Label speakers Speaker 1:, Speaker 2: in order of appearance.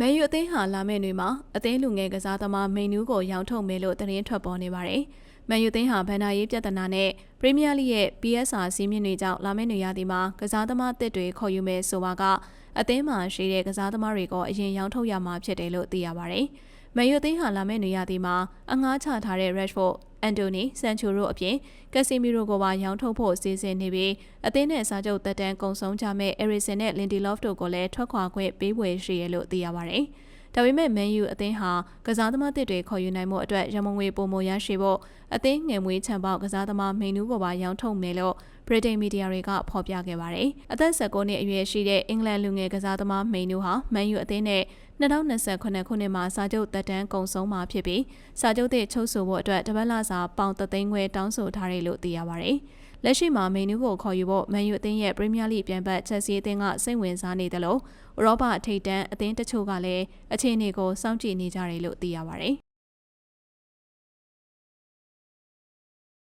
Speaker 1: မန်ယူအသင်းဟာလာမယ့်နေ့မှာအသင်းလူငယ်ကစားသမားမိန်နူးကိုရောင်းထုတ်မယ်လို့သတင်းထွက်ပေါ်နေပါတယ်။မန်ယူအသင်းဟာဗန်ဒါရေးပြဿနာနဲ့ပရီးမီးယားလိရဲ့ PSR စီးမြင့်တွေကြောင့်လာမယ့်နေ့ရာသီမှာကစားသမားတစ်တွေခေါ်ယူမယ်ဆိုပါကအသင်းမှာရှိတဲ့ကစားသမားတွေကိုအရင်ရောင်းထုတ်ရမှာဖြစ်တယ်လို့သိရပါတယ်။မန်ယူအသင်းဟာလာမယ့်နေ့ရာသီမှာအငှားချထားတဲ့ Rashford အန်တိုနီဆန်ချိုတို့အပြင်ကက်ဆီမီရိုကိုပါရောင်းထုတ်ဖို့စီစဉ်နေပြီးအသင်းနဲ့စာချုပ်သက်တမ်းကုန်ဆုံးကြမဲ့အရီဆန်နဲ့လင်ဒီလော့ဖ်တို့ကိုလည်းထွက်ခွာခွင့်ပေးဝယ်ရှိရလို့သိရပါတယ်။ ဒါပေမဲ့မန်ယူအသင်းဟာကစားသမားတစ်တွေခေါ်ယူနိုင်မှုအတွက်ရမုံငွေပုံမရရှိဖို့အသင်းငယ်မွေးချန်ပေါက်ကစားသမားမိန်နူးကိုပါရောင်းထုတ်မယ်လို့ဗြိတိန်မီဒီယာတွေကဖော်ပြခဲ့ပါတယ်။အသက်19နှစ်အရွယ်ရှိတဲ့အင်္ဂလန်လူငယ်ကစားသမားမိန်နူးဟာမန်ယူအသင်းနဲ့2028ခုနှစ်မှာစာချုပ်သက်တမ်းကုန်ဆုံးမှာဖြစ်ပြီးစာချုပ်သစ်ချုပ်ဆိုဖို့အတွက်တပတ်လစာပေါင်သသိန်းခွဲတောင်းဆိုထားတယ်လို့သိရပါတယ်။ လက်ရှိမှာမိန်နူးကိုခေါ်ယူဖို့မန်ယူအသင်းရဲ့ပရီးမီးယားလိပြန်ဘက်ချက်စီအသင်းကစိတ်ဝင်စားနေတယ်လို့ဥရောပထိပ်တန်းအသင်းတချို့ကလည်းအခြေအနေကိုစောင့်ကြည့်နေကြတယ်လို့သိရပါတယ်